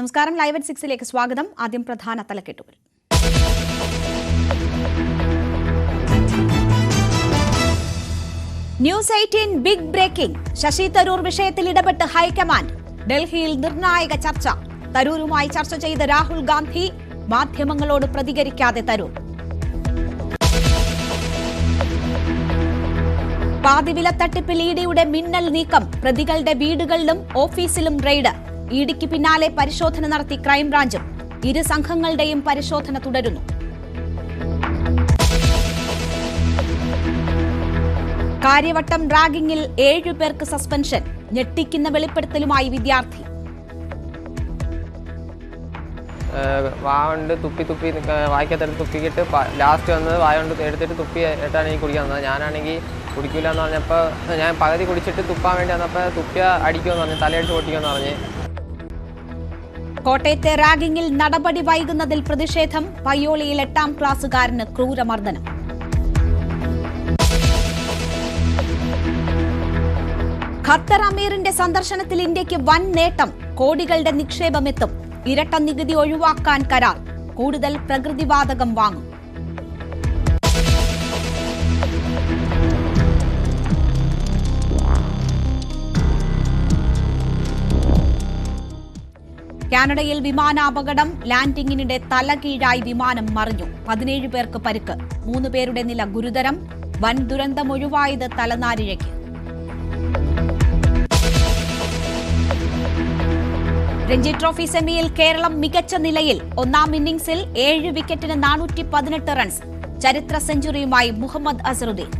നമസ്കാരം. Live at സിക്സിലേക്ക് സ്വാഗതം. ആദ്യം പ്രധാന തലക്കെട്ടുകൾ. News eighteen big breaking Shashi Tharoor വിഷയത്തിൽ ഇടപെട്ട് ഹൈക്കമാൻഡ്. ഡൽഹിയിൽ നിർണായക ചർച്ച. തരൂരുമായി ചർച്ച ചെയ്ത രാഹുൽ ഗാന്ധി മാധ്യമങ്ങളോട് പ്രതികരിക്കാതെ തരൂർ. പാതിവില തട്ടിപ്പിൽ ഇഡിയുടെ മിന്നൽ നീക്കം. പ്രതികളുടെ വീടുകളിലും ഓഫീസിലും റെയ്ഡ്. ഇഡിക്ക് പിന്നാലെ പരിശോധന നടത്തി ക്രൈംബ്രാഞ്ചും ഇരു സംഘങ്ങളുടെയും പരിശോധന തുടരുന്നു. കാര്യവട്ടം റാഗിംഗിൽ ഏഴു പേർക്ക് സസ്പെൻഷൻ ഞെട്ടിക്കുന്ന വെളിപ്പെടുത്തലുമായി വിദ്യാർത്ഥി. ഏഹ് വാ തുപ്പി തുപ്പി വായിക്കത്തെടുത്ത് തുപ്പിക്കിട്ട് ലാസ്റ്റ് വന്നത് വായുണ്ട് എടുത്തിട്ട് തുപ്പി ഇട്ടാണ് എനിക്ക് കുടിക്കാൻ തന്നത് ഞാനാണെങ്കിൽ കുടിക്കില്ല എന്ന് പറഞ്ഞപ്പോൾ ഞാൻ പകുതി കുടിച്ചിട്ട് തുപ്പാൻ വേണ്ടി വന്നപ്പോൾ തുപ്പിയ അടിക്കുമെന്ന് പറഞ്ഞു തലയടിച്ച് പൊട്ടിക്കുമെന്ന് പറഞ്ഞ്. കോട്ടയത്തെ റാഗിംഗിൽ നടപടി വൈകുന്നതിൽ പ്രതിഷേധം. പയ്യോളിയിൽ എട്ടാം ക്ലാസ്സുകാരന് ക്രൂരമർദ്ദനം. ഖത്തർ അമീറിന്റെ സന്ദർശനത്തിൽ ഇന്ത്യയ്ക്ക് വൻ നേട്ടം. കോടികളുടെ നിക്ഷേപമെത്തും. ഇരട്ട നികുതി ഒഴിവാക്കാൻ കരാർ. കൂടുതൽ പ്രകൃതിവാതകം വാങ്ങും. കാനഡയിൽ വിമാനാപകടം ലാൻഡിംഗിനിടെ തലകീഴായി വിമാനം മറിഞ്ഞു. പതിനേഴ് പേർക്ക് പരിക്ക്. മൂന്ന് പേരുടെ നില ഗുരുതരം. വൻ ദുരന്തം ഒഴിവായത് തലനാരിഴയ്ക്ക്. രഞ്ജി ട്രോഫി സെമിയിൽ കേരളം മികച്ച നിലയിൽ ഒന്നാം ഇന്നിംഗ്സിൽ ഏഴ് വിക്കറ്റിന് നാനൂറ്റി പതിനെട്ട് റൺസ്. ചരിത്ര സെഞ്ചുറിയുമായി മുഹമ്മദ് അസറുദ്ദീൻ.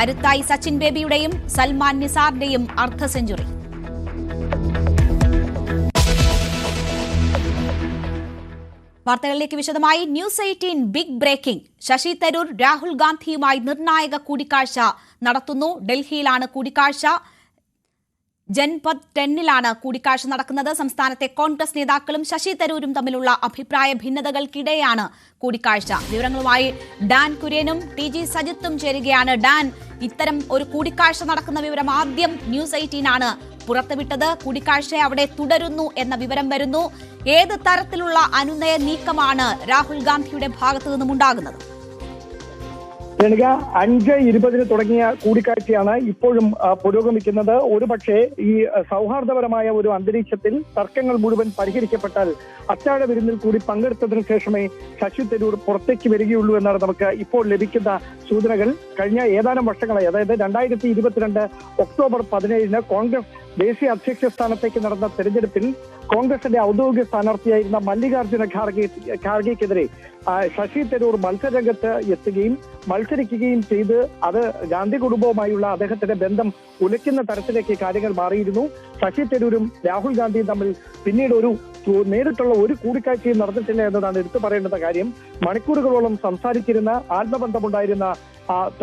കരുത്തായി സച്ചിൻ ബേബിയുടെയും സൽമാൻ നിസാറിന്റെയും അർദ്ധ സെഞ്ചുറി. വാർത്തകളിലേക്ക് വിശദമായി news eighteen big breaking. Shashi Tharoor Rahul ഗാന്ധിയുമായി നിർണായക കൂടിക്കാഴ്ച നടത്തുന്നു. ഡൽഹിയിലാണ് കൂടിക്കാഴ്ച. ജൻപത് ടെന്നിലാണ് കൂടിക്കാഴ്ച നടക്കുന്നത്. സംസ്ഥാനത്തെ കോൺഗ്രസ് നേതാക്കളും ശശി തരൂരും തമ്മിലുള്ള അഭിപ്രായ ഭിന്നതകൾക്കിടെയാണ് കൂടിക്കാഴ്ച. വിവരങ്ങളുമായി ഡാൻ കുര്യനും ടി ജി സജിത്തും ചേരുകയാണ്. ഡാൻ ഇത്തരം ഒരു കൂടിക്കാഴ്ച നടക്കുന്ന വിവരം ആദ്യം ന്യൂസ് എയ്റ്റീൻ ആണ് പുറത്തുവിട്ടത്. കൂടിക്കാഴ്ച അവിടെ തുടരുന്നു എന്ന വിവരം വരുന്നു. ഏത് തരത്തിലുള്ള അനുനയ നീക്കമാണ് രാഹുൽ ഗാന്ധിയുടെ ഭാഗത്തു നിന്നും ഉണ്ടാകുന്നത്? രണിക അഞ്ച് ഇരുപതിന് തുടങ്ങിയ കൂടിക്കാഴ്ചയാണ് ഇപ്പോഴും പുരോഗമിക്കുന്നത്. ഒരുപക്ഷെ ഈ സൗഹാർദ്ദപരമായ ഒരു അന്തരീക്ഷത്തിൽ തർക്കങ്ങൾ മുഴുവൻ പരിഹരിക്കപ്പെട്ടാൽ അത്താഴ വിരുന്നിൽ കൂടി പങ്കെടുത്തതിനു ശേഷമേ ശശി തരൂർ പുറത്തേക്ക് വരികയുള്ളൂ എന്നാണ് നമുക്ക് ഇപ്പോൾ ലഭിക്കുന്ന സൂചനകൾ. കഴിഞ്ഞ ഏതാനും വർഷങ്ങളായി അതായത് രണ്ടായിരത്തി ഇരുപത്തിരണ്ട് ഒക്ടോബർ പതിനേഴിന് കോൺഗ്രസ് ദേശീയ അധ്യക്ഷ സ്ഥാനത്തേക്ക് നടന്ന തെരഞ്ഞെടുപ്പിൽ കോൺഗ്രസിന്റെ ഔദ്യോഗിക സ്ഥാനാർത്ഥിയായിരുന്ന മല്ലികാർജുന ഖാർഗെ ഖാർഗെക്കെതിരെ ശശി തരൂർ മത്സരരംഗത്ത് എത്തുകയും മത്സരിക്കുകയും ചെയ്ത് അത് ഗാന്ധി കുടുംബവുമായുള്ള അദ്ദേഹത്തിന്റെ ബന്ധം ഉലയ്ക്കുന്ന തരത്തിലേക്ക് കാര്യങ്ങൾ മാറിയിരുന്നു. ശശി തരൂരും രാഹുൽ ഗാന്ധിയും തമ്മിൽ പിന്നീട് ഒരു നേരിട്ടുള്ള ഒരു കൂടിക്കാഴ്ചയും നടന്നിട്ടില്ല എന്നതാണ് എടുത്തു പറയേണ്ടുന്ന കാര്യം. മണിക്കൂറുകളോളം സംസാരിച്ചിരുന്ന ആത്മബന്ധമുണ്ടായിരുന്ന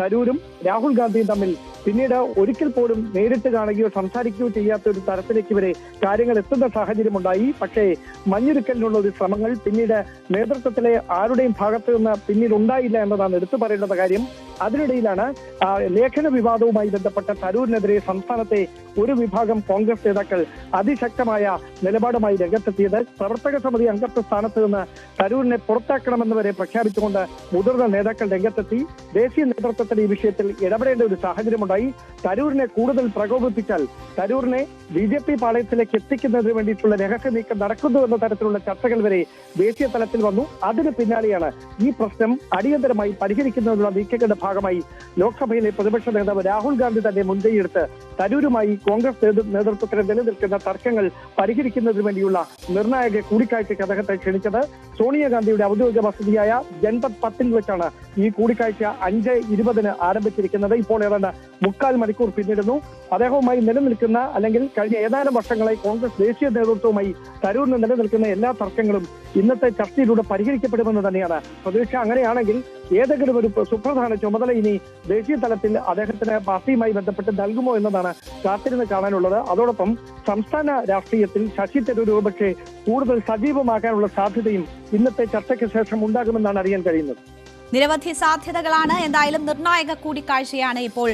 തരൂരും രാഹുൽ ഗാന്ധിയും തമ്മിൽ പിന്നീട് ഒരിക്കൽ പോലും നേരിട്ട് കാണുകയോ സംസാരിക്കുകയോ ചെയ്യാത്ത ഒരു തരത്തിലേക്ക് വരെ കാര്യങ്ങൾ എത്തുന്ന സാഹചര്യമുണ്ടായി. പക്ഷേ മഞ്ഞുരുക്കലിനുള്ള ഒരു ശ്രമങ്ങൾ പിന്നീട് നേതൃത്വത്തിലെ ആരുടെയും ഭാഗത്തു നിന്ന് പിന്നീട് ഉണ്ടായില്ല എന്നതാണ് എടുത്തു പറയേണ്ടത് കാര്യം. അതിനിടയിലാണ് ലേഖന വിവാദവുമായി ബന്ധപ്പെട്ട തരൂരിനെതിരെ സംസ്ഥാനത്തെ ഒരു വിഭാഗം കോൺഗ്രസ് നേതാക്കൾ അതിശക്തമായ നിലപാടുമായി രംഗത്തെത്തിയത് പ്രവർത്തക സമിതി അംഗത്വ സ്ഥാനത്ത് നിന്ന് തരൂരിനെ പുറത്താക്കണമെന്ന് വരെ പ്രഖ്യാപിച്ചുകൊണ്ട് മുതിർന്ന നേതാക്കൾ രംഗത്തെത്തി. ദേശീയ നേതൃത്വത്തിന് ഈ വിഷയത്തിൽ ഇടപെടേണ്ട ഒരു സാഹചര്യമുണ്ടായി. തരൂരിനെ കൂടുതൽ പ്രകോപിപ്പിച്ചാൽ തരൂരിനെ ബി ജെ പി പാളയത്തിലേക്ക് എത്തിക്കുന്നതിന് വേണ്ടിയിട്ടുള്ള രഹസ്യ നീക്കം നടക്കുന്നു എന്ന തരത്തിലുള്ള ചർച്ചകൾ വരെ ദേശീയ തലത്തിൽ വന്നു. അതിന് പിന്നാലെയാണ് ഈ പ്രശ്നം അടിയന്തരമായി പരിഹരിക്കുന്നതിനുള്ള നീക്കങ്ങളുടെ ഭാഗമായി ലോക്സഭയിലെ പ്രതിപക്ഷ നേതാവ് രാഹുൽ ഗാന്ധി തന്നെ മുൻകൈയെടുത്ത് തരൂരുമായി കോൺഗ്രസ് നേതൃ- നേതൃത്വത്തിന് നിലനിൽക്കുന്ന തർക്കങ്ങൾ പരിഹരിക്കുന്നതിന് വേണ്ടിയുള്ള നിർണായക കൂടിക്കാഴ്ചയ്ക്ക് അദ്ദേഹത്തെ ക്ഷണിച്ചത് സോണിയാഗാന്ധിയുടെ ഔദ്യോഗിക വസതിയായ ജൻപത് പത്തിൽ വെച്ചാണ് ഈ കൂടിക്കാഴ്ച അഞ്ച് ഇരുപതിന് ആരംഭിച്ചിരിക്കുന്നത്. ഇപ്പോൾ ഏതാണ്ട് മുക്കാൽ മണിക്കൂർ പിന്നിടുന്നു. അദ്ദേഹവുമായി നിലനിൽക്കുന്ന അല്ലെങ്കിൽ കഴിഞ്ഞ ഏതാനും വർഷങ്ങളായി കോൺഗ്രസ് ദേശീയ നേതൃത്വവുമായി തരൂരിന് നിലനിൽക്കുന്ന എല്ലാ തർക്കങ്ങളും ഇന്നത്തെ ചർച്ചയിലൂടെ പരിഹരിക്കപ്പെടുമെന്ന് തന്നെയാണ് പ്രതീക്ഷ. അങ്ങനെയാണെങ്കിൽ ഏതെങ്കിലും ഒരു സുപ്രധാന ചുമതല ഇനി ദേശീയ തലത്തിൽ അദ്ദേഹത്തിന് പാർട്ടിയുമായി ബന്ധപ്പെട്ട് നൽകുമോ എന്നതാണ് കാത്തിരുന്ന് കാണാനുള്ളത്. അതോടൊപ്പം സംസ്ഥാന രാഷ്ട്രീയത്തിൽ ശശി തരൂർ ഒരുപക്ഷെ കൂടുതൽ സജീവമാക്കാനുള്ള സാധ്യതയും ഇന്നത്തെ ചർച്ചയ്ക്ക് ശേഷം ഉണ്ടാകുമെന്നാണ് അറിയാൻ കഴിയുന്നത്. നിരവധി സാധ്യതകളാണ് എന്തായാലും നിർണായക കൂടിക്കാഴ്ചയാണ് ഇപ്പോൾ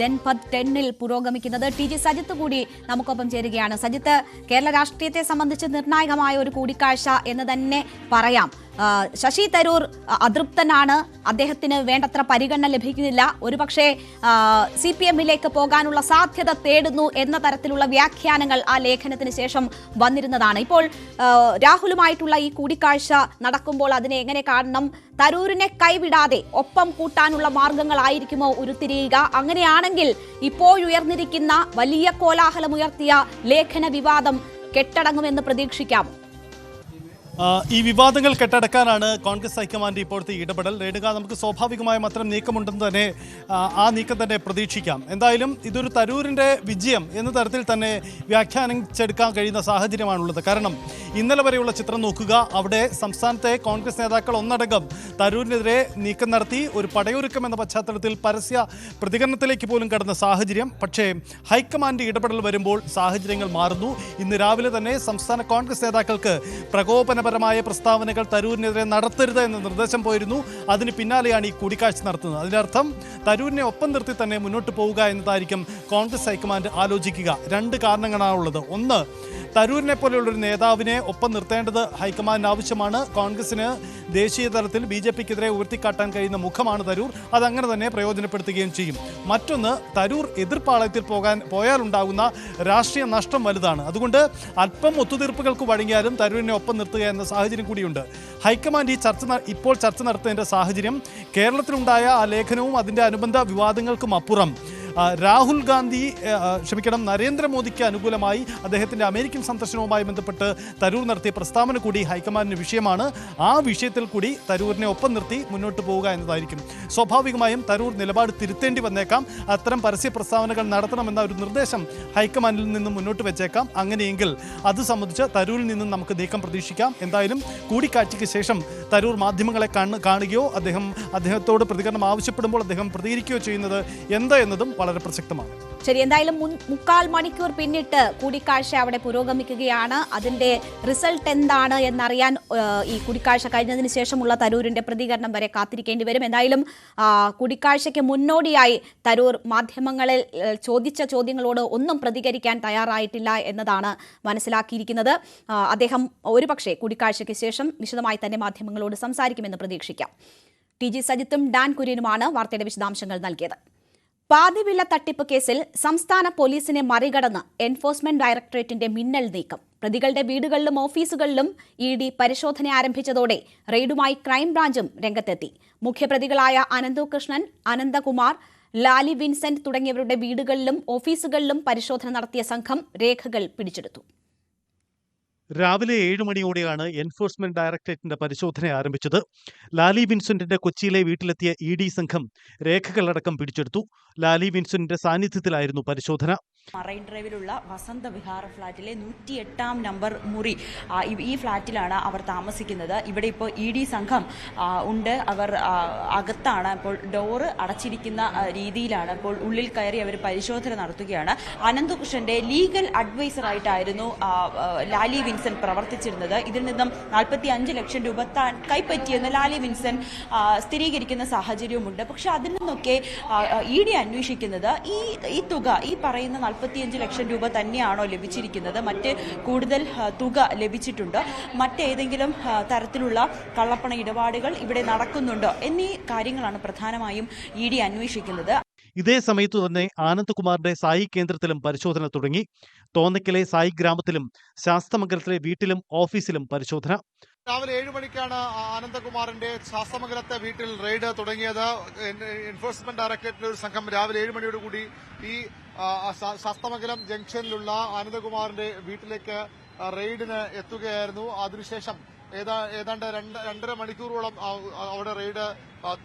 ജൻപത് ടെന്നിൽ പുരോഗമിക്കുന്നത്. ടി ജി സജിത്ത് കൂടി നമുക്കൊപ്പം ചേരുകയാണ്. സജിത്ത് കേരള രാഷ്ട്രീയത്തെ സംബന്ധിച്ച് നിർണായകമായ ഒരു കൂടിക്കാഴ്ച എന്ന് തന്നെ പറയാം. ശശി തരൂർ അതൃപ്തനാണ്. അദ്ദേഹത്തിന് വേണ്ടത്ര പരിഗണന ലഭിക്കുന്നില്ല. ഒരുപക്ഷെ സി പി എമ്മിലേക്ക് പോകാനുള്ള സാധ്യത തേടുന്നു എന്ന തരത്തിലുള്ള വ്യാഖ്യാനങ്ങൾ ആ ലേഖനത്തിന് ശേഷം വന്നിരുന്നതാണ്. ഇപ്പോൾ രാഹുലുമായിട്ടുള്ള ഈ കൂടിക്കാഴ്ച നടക്കുമ്പോൾ അതിനെ എങ്ങനെ കാണണം? തരൂരിനെ കൈവിടാതെ ഒപ്പം കൂട്ടാനുള്ള മാർഗങ്ങളായിരിക്കുമോ ഉരുത്തിരിയുക? അങ്ങനെയാണെങ്കിൽ ഇപ്പോഴുയർന്നിരിക്കുന്ന വലിയ കോലാഹലമുയർത്തിയ ലേഖന വിവാദം കെട്ടടങ്ങുമെന്ന് പ്രതീക്ഷിക്കാമോ? ഈ വിവാദങ്ങൾ കെട്ടടക്കാനാണ് കോൺഗ്രസ് ഹൈക്കമാൻഡ് ഇപ്പോഴത്തെ ഇടപെടൽ. രേണുക നമുക്ക് സ്വാഭാവികമായും അത്തരം നീക്കമുണ്ടെന്ന് തന്നെ ആ, നീക്കം തന്നെ പ്രതീക്ഷിക്കാം. എന്തായാലും ഇതൊരു തരൂരിന്റെ വിജയം എന്ന തരത്തിൽ തന്നെ വ്യാഖ്യാനിച്ചെടുക്കാൻ കഴിയുന്ന സാഹചര്യമാണുള്ളത്. കാരണം ഇന്നലെ വരെയുള്ള ചിത്രം നോക്കുക. അവിടെ സംസ്ഥാനത്തെ കോൺഗ്രസ് നേതാക്കൾ ഒന്നടങ്കം തരൂരിനെതിരെ നീക്കം നടത്തി. ഒരു പടയൊരുക്കം എന്ന പശ്ചാത്തലത്തിൽ പരസ്യ പ്രതികരണത്തിലേക്ക് പോലും കടന്ന സാഹചര്യം. പക്ഷേ ഹൈക്കമാൻഡ് ഇടപെടൽ വരുമ്പോൾ സാഹചര്യങ്ങൾ മാറുന്നു. ഇന്ന് രാവിലെ തന്നെ സംസ്ഥാന കോൺഗ്രസ് നേതാക്കൾക്ക് പ്രകോപനപരമായ പ്രസ്താവനകൾ തരൂരിനെതിരെ നടത്തരുത് എന്ന നിർദ്ദേശം പോയിരുന്നു. അതിന് പിന്നാലെയാണ് ഈ കൂടിക്കാഴ്ച നടത്തുന്നത്. അതിനർത്ഥം തരൂരിനെ ഒപ്പം നിർത്തി തന്നെ മുന്നോട്ട് പോവുക എന്നതായിരിക്കും കോൺഗ്രസ് ഹൈക്കമാൻഡ് ആലോചിക്കുക. രണ്ട് കാരണങ്ങളാണുള്ളത് ഒന്ന് തരൂരിനെ പോലെയുള്ളൊരു നേതാവിനെ ഒപ്പം നിർത്തേണ്ടത് ഹൈക്കമാൻഡിന് ആവശ്യമാണ്. കോൺഗ്രസിന് ദേശീയ തലത്തിൽ ബി ജെ പിക്കെതിരെ ഉയർത്തിക്കാട്ടാൻ കഴിയുന്ന മുഖമാണ് തരൂർ. അതങ്ങനെ തന്നെ പ്രയോജനപ്പെടുത്തുകയും ചെയ്യും. മറ്റൊന്ന് തരൂർ എതിർപ്പാളയത്തിൽ പോകാൻ പോയാലുണ്ടാകുന്ന രാഷ്ട്രീയ നഷ്ടം വലുതാണ്. അതുകൊണ്ട് അല്പം ഒത്തുതീർപ്പുകൾക്ക് വഴങ്ങിയാലും തരൂരിനെ ഒപ്പം നിർത്തുക എന്ന സാഹചര്യം കൂടിയുണ്ട്. ഹൈക്കമാൻഡ് ഈ ചർച്ച ഇപ്പോൾ ചർച്ച നടത്തുന്നതിന്റെ സാഹചര്യം കേരളത്തിലുണ്ടായ ആ ലേഖനവും അതിന്റെ അനുബന്ധ വിവാദങ്ങൾക്കും അപ്പുറം. രാഹുൽ ഗാന്ധി ക്ഷമിക്കണം നരേന്ദ്രമോദിക്ക് അനുകൂലമായി അദ്ദേഹത്തിന്റെ അമേരിക്കൻ സന്ദർശനവുമായി ബന്ധപ്പെട്ട് തരൂർ നടത്തിയ പ്രസ്താവന കൂടി ഹൈക്കമാൻഡിന് വിഷയമാണ്. ആ വിഷയത്തിൽ കൂടി തരൂരിനെ ഒപ്പം നിർത്തി മുന്നോട്ട് പോവുക എന്നതായിരിക്കും. സ്വാഭാവികമായും തരൂർ നിലപാട് തിരുത്തേണ്ടി വന്നേക്കാം. അത്തരം പരസ്യ പ്രസ്താവനകൾ നടത്തണമെന്ന ഒരു നിർദ്ദേശം ഹൈക്കമാൻഡിൽ നിന്ന് മുന്നോട്ട് വെച്ചേക്കാം. അങ്ങനെയെങ്കിൽ അത് സംബന്ധിച്ച് തരൂരിൽ നിന്നും നമുക്ക് നീക്കം പ്രതീക്ഷിക്കാം. എന്തായാലും കൂടിക്കാഴ്ചയ്ക്ക് ശേഷം തരൂർ മാധ്യമങ്ങളെ കാണു കാണുകയോ അദ്ദേഹം അദ്ദേഹത്തോട് പ്രതികരണം ആവശ്യപ്പെടുമ്പോൾ അദ്ദേഹം പ്രതികരിക്കുകയോ ചെയ്യുന്നത് എന്താ എന്നതും വളരെ പ്രസക്തമാണ്. ശരി എന്തായാലും മുൻ- മുക്കാൽ മണിക്കൂർ പിന്നിട്ട് കൂടിക്കാഴ്ച അവിടെ പുരോഗമിക്കുകയാണ്. അതിന്റെ റിസൾട്ട് എന്താണ് എന്നറിയാൻ ഈ കൂടിക്കാഴ്ച കഴിഞ്ഞതിന് ശേഷമുള്ള തരൂരിന്റെ പ്രതികരണം വരെ കാത്തിരിക്കേണ്ടി വരും. എന്തായാലും കൂടിക്കാഴ്ചയ്ക്ക് മുന്നോടിയായി തരൂർ മാധ്യമങ്ങളിൽ ചോദിച്ച ചോദ്യങ്ങളോട് ഒന്നും പ്രതികരിക്കാൻ തയ്യാറായിട്ടില്ല എന്നതാണ് മനസ്സിലാക്കിയിരിക്കുന്നത്. അദ്ദേഹം ഒരുപക്ഷെ കൂടിക്കാഴ്ചയ്ക്ക് ശേഷം വിശദമായി തന്നെ മാധ്യമങ്ങളോട് സംസാരിക്കുമെന്ന് പ്രതീക്ഷിക്കാം. ടി ജി സജിത്തും ഡാൻ കുര്യനുമാണ് വാർത്തയുടെ വിശദാംശങ്ങൾ നൽകിയത്. പാതിവില തട്ടിപ്പ് കേസിൽ സംസ്ഥാന പോലീസിനെ മറികടന്ന് എൻഫോഴ്സ്മെന്റ് ഡയറക്ടറേറ്റിന്റെ മിന്നൽ നീക്കം. പ്രതികളുടെ വീടുകളിലും ഓഫീസുകളിലും ഇ ഡി പരിശോധന ആരംഭിച്ചതോടെ റെയ്ഡുമായി ക്രൈംബ്രാഞ്ചും രംഗത്തെത്തി. മുഖ്യപ്രതികളായ അനന്തു കൃഷ്ണൻ അനന്തകുമാർ ലാലി വിൻസെന്റ് തുടങ്ങിയവരുടെ വീടുകളിലും ഓഫീസുകളിലും പരിശോധന നടത്തിയ സംഘം രേഖകൾ പിടിച്ചെടുത്തു. രാവിലെ ഏഴ് മണിയോടെയാണ് എൻഫോഴ്സ്മെന്റ് ഡയറക്ടറേറ്റിന്റെ പരിശോധന ആരംഭിച്ചത്. ലാലി വിൻസെന്റിന്റെ കൊച്ചിയിലെ വീട്ടിലെത്തിയ ഇ ഡി സംഘം രേഖകളടക്കം പിടിച്ചെടുത്തു. ലാലി വിൻസെന്റിന്റെ സാന്നിധ്യത്തിലായിരുന്നു പരിശോധന. മറൈൻ ഡ്രൈവിലുള്ള വസന്ത വിഹാർ ഫ്ളാറ്റിലെ നൂറ്റി എട്ടാം നമ്പർ മുറി. ഈ- ഫ്ളാറ്റിലാണ് അവർ താമസിക്കുന്നത്. ഇവിടെ ഇപ്പോൾ ഇ ഡി സംഘം ഉണ്ട്. അവർ അകത്താണ് ഇപ്പോൾ ഡോറ് അടച്ചിരിക്കുന്ന രീതിയിലാണ് ഇപ്പോൾ ഉള്ളിൽ കയറി അവർ പരിശോധന നടത്തുകയാണ്. അനന്തകൃഷ്ണന്റെ ലീഗൽ ആ, ലാലി വിൻസൻ പ്രവർത്തിച്ചിരുന്നത്. ഇതിൽ നിന്നും നാൽപ്പത്തി അഞ്ച് ലക്ഷം രൂപ താൻ കൈപ്പറ്റിയെന്ന് ലാലി വിൻസൻ സ്ഥിരീകരിക്കുന്ന സാഹചര്യവുമുണ്ട്. പക്ഷെ അതിൽ നിന്നൊക്കെ ഇ ഡി അന്വേഷിക്കുന്നത് ഈ ഈ തുക ഈ പറയുന്ന നാൽപ്പത്തിയഞ്ച് ലക്ഷം രൂപ തന്നെയാണോ ലഭിച്ചിരിക്കുന്നത്. മറ്റ് കൂടുതൽ തുക ലഭിച്ചിട്ടുണ്ട്. മറ്റേതെങ്കിലും തരത്തിലുള്ള കള്ളപ്പണ ഇടപാടുകൾ ഇവിടെ നടക്കുന്നുണ്ടോ എന്നീ കാര്യങ്ങളാണ് പ്രധാനമായും ഇ ഡി അന്വേഷിക്കുന്നത്. ഇതേ സമയത്തു തന്നെ ആനന്ദ്കുമാറിന്റെ സായി കേന്ദ്രത്തിലും പരിശോധന തുടങ്ങി. തോന്നയ്ക്കലെ സായി ഗ്രാമത്തിലും ശാസ്തമംഗലത്തിലെ വീട്ടിലും ഓഫീസിലും പരിശോധന. രാവിലെ ഏഴ് മണിക്കാണ് ആനന്ദകുമാറിന്റെ ശാസ്തമംഗലത്തെ വീട്ടിൽ റെയ്ഡ് തുടങ്ങിയത്. എൻ- എൻഫോഴ്സ്മെന്റ് ഡയറക്ടറേറ്റിലെ ഒരു സംഘം രാവിലെ ഏഴ് മണിയോടുകൂടി ഈ ശാസ്തമംഗലം ജംഗ്ഷനിലുള്ള ആനന്ദകുമാറിന്റെ വീട്ടിലേക്ക് റെയ്ഡിന് എത്തുകയായിരുന്നു. അതിനുശേഷം ഏതാണ്ട് രണ്ട് രണ്ടര മണിക്കൂറോളം അവിടെ റെയ്ഡ്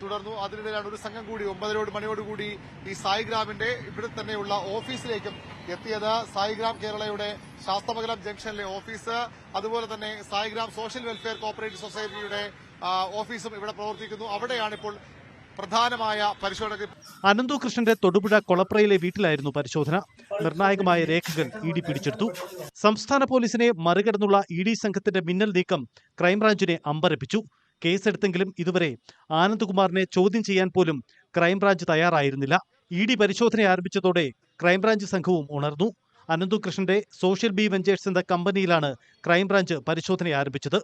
തുടർന്നു. അതിനിടയിലാണ് ഒരു സംഘം കൂടി ഒമ്പതരോട് മണിയോടുകൂടി ഈ സായിഗ്രാമിന്റെ ഇവിടെ തന്നെയുള്ള ഓഫീസിലേക്കും എത്തിയത്. സായിഗ്രാം കേരളയുടെ ശാസ്തമംഗലം ജംഗ്ഷനിലെ ഓഫീസ്. അതുപോലെ തന്നെ സായിഗ്രാം സോഷ്യൽ വെൽഫെയർ കോപ്പറേറ്റീവ് സൊസൈറ്റിയുടെ ഓഫീസും ഇവിടെ പ്രവർത്തിക്കുന്നു. അവിടെയാണ് ഇപ്പോൾ പ്രധാനമായ പരിശോധന അനന്തു കൃഷ്ണന്റെ തൊടുപുഴ കൊളപ്രയിലെ വീട്ടിലായിരുന്നു പരിശോധന. നിർണായകമായ രേഖകൾ ഇ ഡി പിടിച്ചെടുത്തു. സംസ്ഥാന പോലീസിനെ മറികടന്നുള്ള ഇ ഡി സംഘത്തിന്റെ മിന്നൽ നീക്കം ക്രൈംബ്രാഞ്ചിനെ അമ്പരപ്പിച്ചു. കേസെടുത്തെങ്കിലും ഇതുവരെ ആനന്ദ്കുമാറിനെ ചോദ്യം ചെയ്യാൻ പോലും ക്രൈംബ്രാഞ്ച് തയ്യാറായിരുന്നില്ല. ഇ ഡി പരിശോധന ആരംഭിച്ചതോടെ ക്രൈംബ്രാഞ്ച് സംഘവും ഉണർന്നു. അനന്തുകൃഷ്ണന്റെ സോഷ്യൽ ബി വെഞ്ചേഴ്സ് എന്ന കമ്പനിയിലാണ് ക്രൈംബ്രാഞ്ച് പരിശോധന ആരംഭിച്ചത്.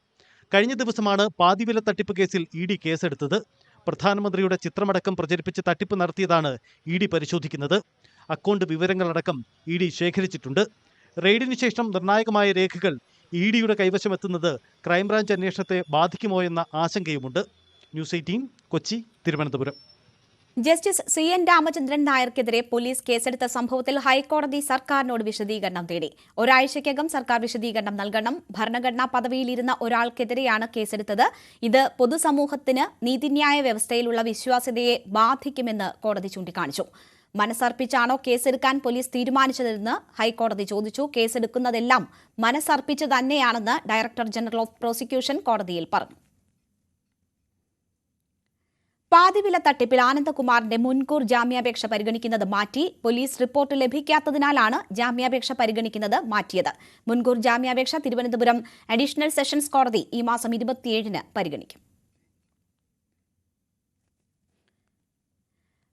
കഴിഞ്ഞ ദിവസമാണ് പാതിവില തട്ടിപ്പ് കേസിൽ ഇ ഡി കേസെടുത്തത്. പ്രധാനമന്ത്രിയുടെ ചിത്രമടക്കം പ്രചരിപ്പിച്ച് തട്ടിപ്പ് നടത്തിയതാണ് ഇ ഡി പരിശോധിക്കുന്നത്. അക്കൗണ്ട് വിവരങ്ങളടക്കം ഇ ഡി ശേഖരിച്ചിട്ടുണ്ട്. റെയ്ഡിന് ശേഷം നിർണായകമായ രേഖകൾ ഇ ഡിയുടെ കൈവശമെത്തുന്നത് ക്രൈംബ്രാഞ്ച് അന്വേഷണത്തെ ബാധിക്കുമോ എന്ന ആശങ്കയുമുണ്ട്. News eighteen Kochi Thiruvananthapuram. Justice C N Ramachandran നായർക്കെതിരെ police കേസെടുത്ത സംഭവത്തിൽ ഹൈക്കോടതി സർക്കാരിനോട് വിശദീകരണം തേടി. ഒരാഴ്ചയ്ക്കകം സർക്കാർ വിശദീകരണം നൽകണം. ഭരണഘടനാ പദവിയിലിരുന്ന ഒരാൾക്കെതിരെയാണ് കേസെടുത്തത്. ഇത് പൊതുസമൂഹത്തിന് നീതിന്യായ വ്യവസ്ഥയിലുള്ള വിശ്വാസ്യതയെ ബാധിക്കുമെന്ന് കോടതി ചൂണ്ടിക്കാണിച്ചു. മനസ്സർപ്പിച്ചാണോ കേസെടുക്കാൻ പോലീസ് തീരുമാനിച്ചതെന്ന് ഹൈക്കോടതി ചോദിച്ചു. കേസെടുക്കുന്നതെല്ലാം മനസ്സർപ്പിച്ച് തന്നെയാണെന്ന് ഡയറക്ടർ ജനറൽ ഓഫ് പ്രോസിക്യൂഷൻ കോടതിയിൽ പറഞ്ഞു. പാതിവില തട്ടിപ്പിൽ ആനന്ദകുമാറിന്റെ മുൻകൂർ ജാമ്യാപേക്ഷ പരിഗണിക്കുന്നത് മാറ്റി പോലീസ് റിപ്പോർട്ട് ലഭിക്കാത്തതിനാലാണ് ജാമ്യാപേക്ഷ പരിഗണിക്കുന്നത് മാറ്റിയത്. മുൻകൂർ ജാമ്യാപേക്ഷ തിരുവനന്തപുരം അഡീഷണൽ സെഷൻസ് കോടതി ഈ മാസം ഇരുപത്തിയേഴിന് പരിഗണിക്കും.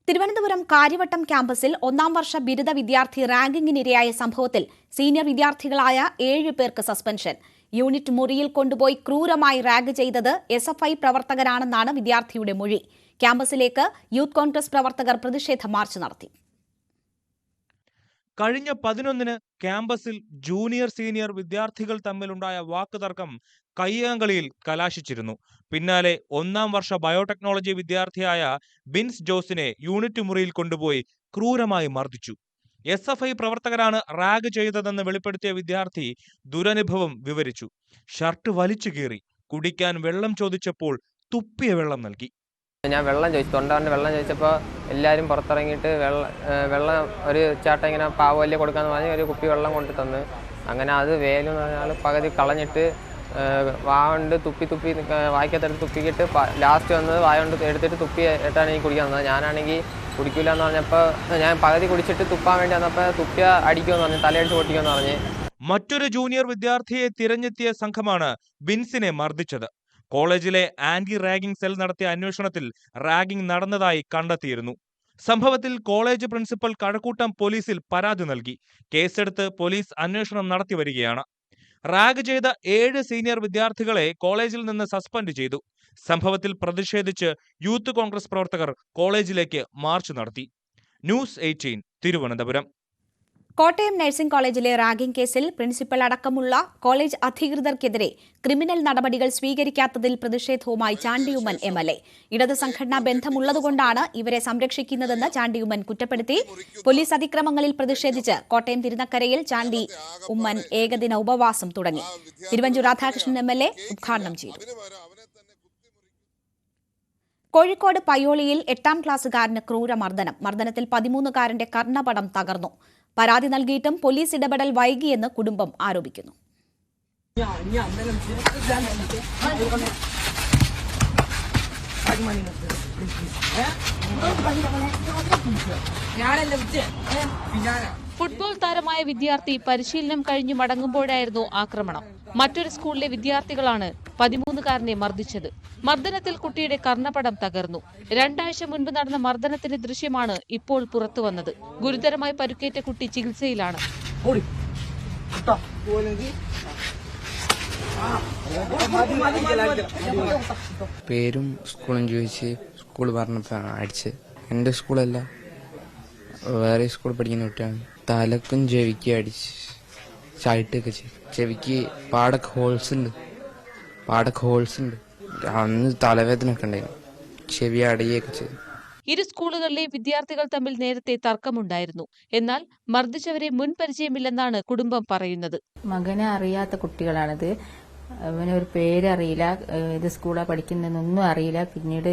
തിരുവനന്തപുരം കാര്യവട്ടം ക്യാമ്പസിൽ ഒന്നാം വർഷ ബിരുദ വിദ്യാർത്ഥി റാങ്കിങ്ങിനിരയായ സംഭവത്തിൽ സീനിയർ വിദ്യാർത്ഥികളായ ഏഴ് പേർക്ക് സസ്പെൻഷൻ. യൂണിറ്റ് മുറിയിൽ കൊണ്ടുപോയി ക്രൂരമായി റാഗ് ചെയ്തത് എസ് പ്രവർത്തകരാണെന്നാണ് വിദ്യാർത്ഥിയുടെ മൊഴി. ക്യാമ്പസിലേക്ക് യൂത്ത് കോൺഗ്രസ് പ്രവർത്തകർ പ്രതിഷേധ മാർച്ച് നടത്തി. കഴിഞ്ഞ പതിനൊന്നിന് ക്യാമ്പസിൽ ജൂനിയർ സീനിയർ വിദ്യാർത്ഥികൾ തമ്മിലുണ്ടായ വാക്കുതർക്കം കയ്യാങ്കളിയിൽ കലാശിച്ചിരുന്നു. പിന്നാലെ ഒന്നാം വർഷ ബയോടെക്നോളജി വിദ്യാർത്ഥിയായ ബിൻസ് ജോസിനെ യൂണിറ്റ് മുറിയിൽ കൊണ്ടുപോയി ക്രൂരമായി മർദ്ദിച്ചു. എസ് എഫ് ഐ പ്രവർത്തകരാണ് റാഗ് ചെയ്തതെന്ന് വെളിപ്പെടുത്തിയ വിദ്യാർത്ഥി ദുരനുഭവം വിവരിച്ചു. ഷർട്ട് വലിച്ചു കീറി കുടിക്കാൻ വെള്ളം ചോദിച്ചപ്പോൾ തുപ്പിയ വെള്ളം നൽകി. ഞാൻ വെള്ളം ചോദിച്ചു. തൊണ്ടവന്റെ വെള്ളം ചോദിച്ചപ്പോൾ എല്ലാവരും പുറത്തിറങ്ങിയിട്ട് വെള്ളം വെള്ളം ഒരു ചേട്ടൻ ഇങ്ങനെ പാവല്ലേ കൊടുക്കാന്ന് പറഞ്ഞ് ഒരു കുപ്പി വെള്ളം കൊണ്ട് തന്ന്. അങ്ങനെ അത് വേലും എന്ന് പറഞ്ഞാൽ പകുതി കളഞ്ഞിട്ട് വാണ്ട് തുപ്പി തുപ്പി വായിക്കത്തെടുത്ത് തുപ്പിക്കിട്ട് ലാസ്റ്റ് വന്നത് വായ കൊണ്ട് എടുത്തിട്ട് തുപ്പി ഇട്ടാണ് എനിക്ക് കുടിക്കാൻ തന്നത് ഞാനാണെങ്കിൽ കുടിക്കില്ല എന്ന് പറഞ്ഞപ്പോൾ ഞാൻ പകുതി കുടിച്ചിട്ട് തുപ്പാൻ വേണ്ടി വന്നപ്പോൾ തുപ്പിയ അടിക്കുമെന്ന് പറഞ്ഞു തലയടിച്ച് പൊട്ടിക്കുമെന്ന് പറഞ്ഞ്. മറ്റൊരു ജൂനിയർ വിദ്യാർത്ഥിയെ തിരഞ്ഞെത്തിയ സംഘമാണ് ബിൻസിനെ മർദ്ദിച്ചത്. കോളേജിലെ ആന്റി റാഗിംഗ് സെൽ നടത്തിയ അന്വേഷണത്തിൽ റാഗിംഗ് നടന്നതായി കണ്ടെത്തിയിരുന്നു. സംഭവത്തിൽ കോളേജ് പ്രിൻസിപ്പൽ കഴക്കൂട്ടം പോലീസിൽ പരാതി നൽകി. കേസെടുത്ത് പോലീസ് അന്വേഷണം നടത്തി വരികയാണ്. റാഗ് ചെയ്ത ഏഴ് സീനിയർ വിദ്യാർത്ഥികളെ കോളേജിൽ നിന്ന് സസ്പെൻഡ് ചെയ്തു. സംഭവത്തിൽ പ്രതിഷേധിച്ച് യൂത്ത് കോൺഗ്രസ് പ്രവർത്തകർ കോളേജിലേക്ക് മാർച്ച് നടത്തി. News eighteen Thiruvananthapuram. Kottayam nursing കോളേജിലെ റാഗിംഗ് കേസിൽ പ്രിൻസിപ്പൽ അടക്കമുള്ള കോളേജ് അധികൃതർക്കെതിരെ ക്രിമിനൽ നടപടികൾ സ്വീകരിക്കാത്തതിൽ പ്രതിഷേധവുമായി ചാണ്ടിയുമ്മൻ എം എൽ എ. ഇടത് സംഘടനാ ബന്ധമുള്ളതുകൊണ്ടാണ് ഇവരെ സംരക്ഷിക്കുന്നതെന്ന് ചാണ്ടിയുമ്മൻ കുറ്റപ്പെടുത്തി. പോലീസ് അതിക്രമങ്ങളിൽ പ്രതിഷേധിച്ച് കോട്ടയം തിരുനക്കരയിൽ ചാണ്ടി ഉമ്മൻ ഏകദിന ഉപവാസം തുടങ്ങി. Thiruvanchoor Radhakrishnan M L A ഉദ്ഘാടനം ചെയ്തു. കോഴിക്കോട് പയ്യോളിയിൽ എട്ടാം ക്ലാസ്സുകാരന് ക്രൂരമർദ്ദനം. മർദ്ദനത്തിൽ പതിമൂന്നുകാരന്റെ കർണപടം തകർന്നു. പരാതി നൽകിയിട്ടും പോലീസ് ഇടപെടൽ വൈകിയെന്ന് കുടുംബം ആരോപിക്കുന്നു. ഫുട്ബോൾ താരമായ വിദ്യാർത്ഥി പരിശീലനം കഴിഞ്ഞു മടങ്ങുമ്പോഴായിരുന്നു ആക്രമണം. മറ്റൊരു സ്കൂളിലെ വിദ്യാർത്ഥികളാണ് പതിമൂന്നുകാരനെ മർദ്ദിച്ചത്. മർദ്ദനത്തിൽ കുട്ടിയുടെ കർണപടം തകർന്നു. രണ്ടാഴ്ച മുൻപ് നടന്ന മർദ്ദനത്തിന്റെ ദൃശ്യമാണ് ഇപ്പോൾ പുറത്തു വന്നത്. ഗുരുതരമായി പരുക്കേറ്റ കുട്ടി ചികിത്സയിലാണ്. പേരും സ്കൂളും ചോദിച്ച് സ്കൂൾ പറഞ്ഞപ്പോഴാണ് അടിച്ച്. എന്റെ സ്കൂളല്ല. വേറെ സ്കൂളിൽ പഠിക്കുന്ന കുട്ടിയാണ്. തലക്കും ജവിക്കും അടിച്ച് ചായട്ടൊക്കെ ചെയ്തു. ചെവിക്ക് പാടൊക്കെ ഹോൾസ് ഉണ്ട് പാടൊക്കെ ഹോൾസ് ഉണ്ട് അന്ന് തലവേദന ഒക്കെ ഉണ്ടായിരുന്നു. ചെവി അടയുകയൊക്കെ ചെയ്തു. ഇരു സ്കൂളുകളിലെ വിദ്യാർത്ഥികൾ തമ്മിൽ നേരത്തെ തർക്കമുണ്ടായിരുന്നു. എന്നാൽ മർദ്ദിച്ചവരെ മുൻപരിചയമില്ലെന്നാണ് കുടുംബം പറയുന്നത്. മകനെ അറിയാത്ത കുട്ടികളാണിത്. അവന് ഒരു പേരറിയില്ല. ഇത് സ്കൂളാ പഠിക്കുന്നതെന്നൊന്നും അറിയില്ല. പിന്നീട്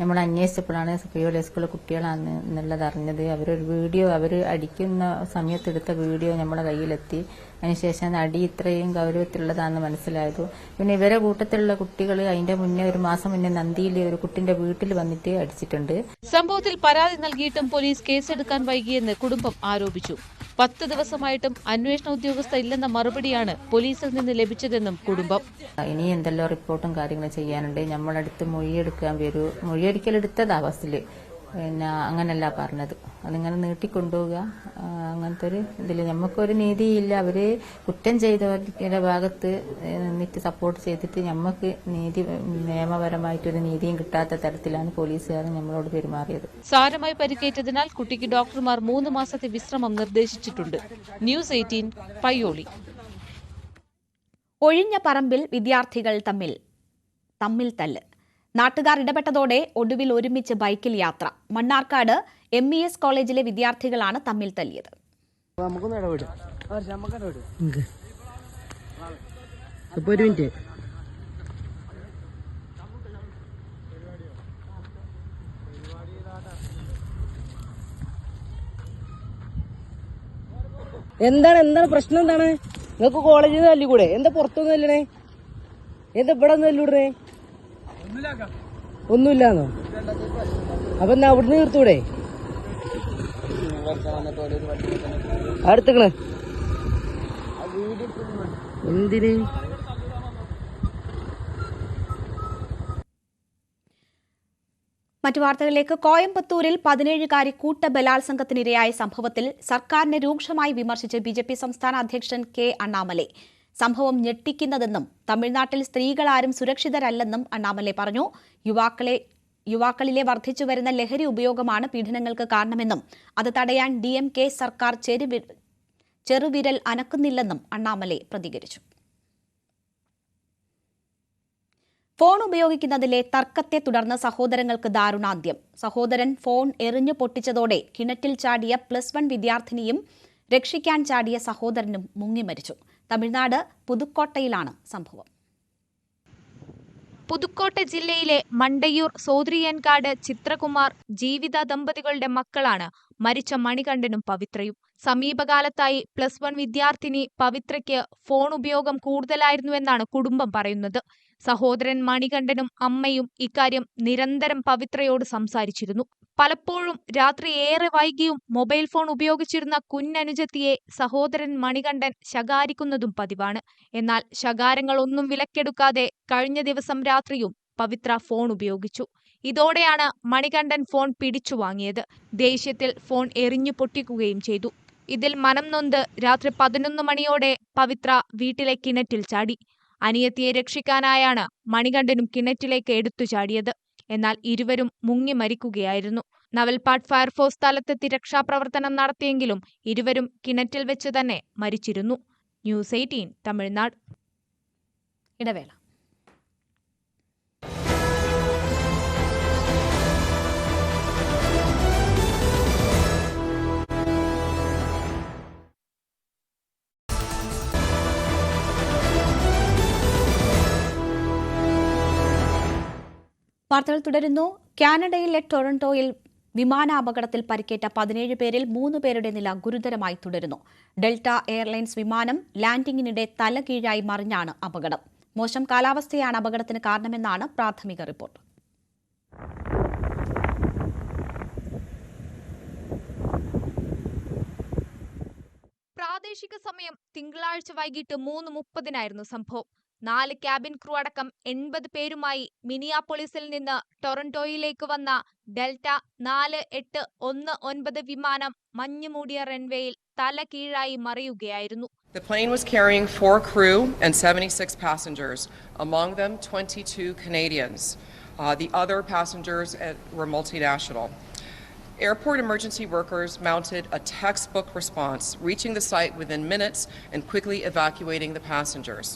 നമ്മൾ അന്വേഷിച്ചപ്പോഴാണ് പിയോലെ സ്കൂളിലെ കുട്ടികളാണ് എന്നുള്ളത് അറിഞ്ഞത്. അവരൊരു വീഡിയോ അവർ അടിക്കുന്ന സമയത്തെടുത്ത വീഡിയോ നമ്മളെ കയ്യിലെത്തി. അതിനുശേഷം അടി ഇത്രയും ഗൗരവത്തിലുള്ളതാണെന്ന് മനസ്സിലായത്. പിന്നെ ഇവരെ കൂട്ടത്തിലുള്ള കുട്ടികൾ അതിന്റെ മുന്നേ ഒരു മാസം മുന്നേ നന്ദിയിൽ ഒരു കുട്ടിന്റെ വീട്ടിൽ വന്നിട്ട് അടിച്ചിട്ടുണ്ട്. സംഭവത്തിൽ പരാതി നൽകിയിട്ടും പോലീസ് കേസെടുക്കാൻ വൈകിയെന്ന് കുടുംബം ആരോപിച്ചു. പത്ത് ദിവസമായിട്ടും അന്വേഷണ ഉദ്യോഗസ്ഥ ഇല്ലെന്ന മറുപടിയാണ് പോലീസിൽ നിന്ന് ലഭിച്ചതെന്നും കുടുംബം. ഇനി എന്തെല്ലാം റിപ്പോർട്ടും കാര്യങ്ങളും ചെയ്യാനുണ്ട്? നമ്മളടുത്ത് മൊഴിയെടുക്കാൻ വരൂ. മൊഴിയൊരിക്കലെടുത്തതാ ബസ്സിൽ പിന്നെ അങ്ങനല്ല പറഞ്ഞത്. അതിങ്ങനെ നീട്ടിക്കൊണ്ടുപോവുക. അങ്ങനത്തെ ഒരു ഇതിൽ നമുക്കൊരു നീതിയില്ല. അവർ കുറ്റം ചെയ്തവരുടെ ഭാഗത്ത് നിന്നിട്ട് സപ്പോർട്ട് ചെയ്തിട്ട് നമുക്ക് നീതി നിയമപരമായിട്ടൊരു നീതിയും കിട്ടാത്ത തരത്തിലാണ് പോലീസുകാർ നമ്മളോട് പെരുമാറിയത്. സാരമായി പരിക്കേറ്റതിനാൽ കുട്ടിക്ക് ഡോക്ടർമാർ മൂന്ന് മാസത്തെ വിശ്രമം നിർദ്ദേശിച്ചിട്ടുണ്ട്. News eighteen Payyoli. ഒഴിഞ്ഞ പറമ്പിൽ വിദ്യാർത്ഥികൾ തമ്മിൽ തമ്മിൽ തല്ല്. നാട്ടുകാർ ഇടപെട്ടതോടെ ഒടുവിൽ ഒരുമിച്ച് ബൈക്കിൽ യാത്ര. മണ്ണാർക്കാട് എം ഇ എസ് കോളേജിലെ വിദ്യാർത്ഥികളാണ് തമ്മിൽ തല്ലിയത്. എന്താണ് എന്താണ് പ്രശ്നം എന്താണ്? നിങ്ങൾക്ക് കോളേജിൽ നിന്ന് തല്ലിക്കൂടെ? എന്താ പുറത്തൊന്നും തല്ലണേ? എന്താ ഇവിടെ നിന്ന് തല്ലൂടണേ? ഒന്നുമില്ലാന്നോ? അപ്പൊ എന്നാ അവിടുന്ന് തീർത്തൂടെ അടുത്തക്കണ്. എന്തിന്? മറ്റു വാർത്തകളിലേക്ക്. കോയമ്പത്തൂരിൽ പതിനേഴുകാരി കൂട്ട ബലാത്സംഗത്തിനിരയായ സംഭവത്തിൽ സർക്കാരിനെ രൂക്ഷമായി വിമർശിച്ച് ബിജെപി സംസ്ഥാന അധ്യക്ഷൻ കെ അണ്ണാമലൈ. സംഭവം ഞെട്ടിക്കുന്നതെന്നും തമിഴ്നാട്ടിൽ സ്ത്രീകളാരും സുരക്ഷിതരല്ലെന്നും അണ്ണാമലൈ പറഞ്ഞു. യുവാക്കളെ യുവാക്കളിലെ വർദ്ധിച്ചുവരുന്ന ലഹരി ഉപയോഗമാണ് പീഡനങ്ങൾക്ക് കാരണമെന്നും അത് തടയാൻ ഡി എം കെ സർക്കാർ ചെറുവി- ചെറുവിരൽ അനക്കുന്നില്ലെന്നും അണ്ണാമലൈ പ്രതികരിച്ചു. ഫോൺ ഉപയോഗിക്കുന്നതിലെ തർക്കത്തെ തുടർന്ന് സഹോദരങ്ങൾക്ക് ദാരുണാന്ത്യം. സഹോദരൻ ഫോൺ എറിഞ്ഞു പൊട്ടിച്ചതോടെ കിണറ്റിൽ ചാടിയ പ്ലസ് വൺ വിദ്യാർത്ഥിനിയും രക്ഷിക്കാൻ ചാടിയ സഹോദരനും മുങ്ങിമരിച്ചു. തമിഴ്നാട് പുതുക്കോട്ടയിലാണ് സംഭവം. പുതുക്കോട്ട ജില്ലയിലെ മണ്ടയൂർ സോദ്രിയൻകാട് ചിത്രകുമാർ ജീവിത ദമ്പതികളുടെ മക്കളാണ് മരിച്ച മണികണ്ഠനും പവിത്രയും. സമീപകാലത്തായി പ്ലസ് വൺ വിദ്യാർത്ഥിനി പവിത്രയ്ക്ക് ഫോൺ ഉപയോഗം കൂടുതലായിരുന്നുവെന്നാണ് കുടുംബം പറയുന്നത്. സഹോദരൻ മണികണ്ഠനും അമ്മയും ഇക്കാര്യം നിരന്തരം പവിത്രയോട് സംസാരിച്ചിരുന്നു. പലപ്പോഴും രാത്രി ഏറെ വൈകിയും മൊബൈൽ ഫോൺ ഉപയോഗിച്ചിരുന്ന കുഞ്ഞനുജത്തിയെ സഹോദരൻ മണികണ്ഠൻ ശകാരിക്കുന്നതും പതിവാണ്. എന്നാൽ ശകാരങ്ങളൊന്നും വിലക്കെടുക്കാതെ കഴിഞ്ഞ ദിവസം രാത്രിയും പവിത്ര ഫോൺ ഉപയോഗിച്ചു. ഇതോടെയാണ് മണികണ്ഠൻ ഫോൺ പിടിച്ചു വാങ്ങിയത് ദേഷ്യത്തിൽ ഫോൺ എറിഞ്ഞു പൊട്ടിക്കുകയും ചെയ്തു. ഇതിൽ മനം നൊന്ത് രാത്രി പതിനൊന്ന് മണിയോടെ പവിത്ര വീട്ടിലെ കിണറ്റിൽ ചാടി. അനിയത്തിയെ രക്ഷിക്കാനായാണ് മണികണ്ഠനും കിണറ്റിലേക്ക് എടുത്തു ചാടിയത്. എന്നാൽ ഇരുവരും മുങ്ങി മരിക്കുകയായിരുന്നു. നവൽപാട്ട് ഫയർഫോഴ്സ് സ്ഥലത്തെത്തി രക്ഷാപ്രവർത്തനം നടത്തിയെങ്കിലും ഇരുവരും കിണറ്റിൽ വെച്ച് തന്നെ മരിച്ചിരുന്നു. News eighteen Tamil Nadu. ഇടവേള. വാർത്തകൾ തുടരുന്നു. കാനഡയിലെ ടൊറന്റോയിൽ വിമാനാപകടത്തിൽ പരിക്കേറ്റ പതിനേഴ് പേരിൽ മൂന്ന് പേരുടെ നില ഗുരുതരമായി തുടരുന്നു. ഡെൽറ്റ എയർലൈൻസ് വിമാനം ലാൻഡിംഗിനിടെ തലകീഴായി മറിഞ്ഞാണ് അപകടം. മോശം കാലാവസ്ഥയാണ് അപകടത്തിന് കാരണമെന്നാണ് പ്രാഥമിക റിപ്പോർട്ട്. പ്രാദേശിക സമയം തിങ്കളാഴ്ച വൈകിട്ട് മൂന്ന് മുപ്പതിനായിരുന്നു സംഭവം. നാല് ക്യാബിൻ ക്രൂ അടക്കം എൺപത് പേരുമായി മിനിയാപ്പൊളിസിൽ നിന്ന് ടൊറന്റോയിലേക്ക് വന്ന ഡെൽറ്റ നാല് എട്ട് ഒന്ന് ഒൻപത് വിമാനം മഞ്ഞുമൂടിയ റൺവേയിൽ തല കീഴായി മറിയുകയായിരുന്നു The plane was carrying four crew and 76 passengers, among them 22 Canadians. Uh, the other passengers uh, were multinational. Airport emergency workers mounted a textbook response, reaching the site within minutes and quickly evacuating the passengers.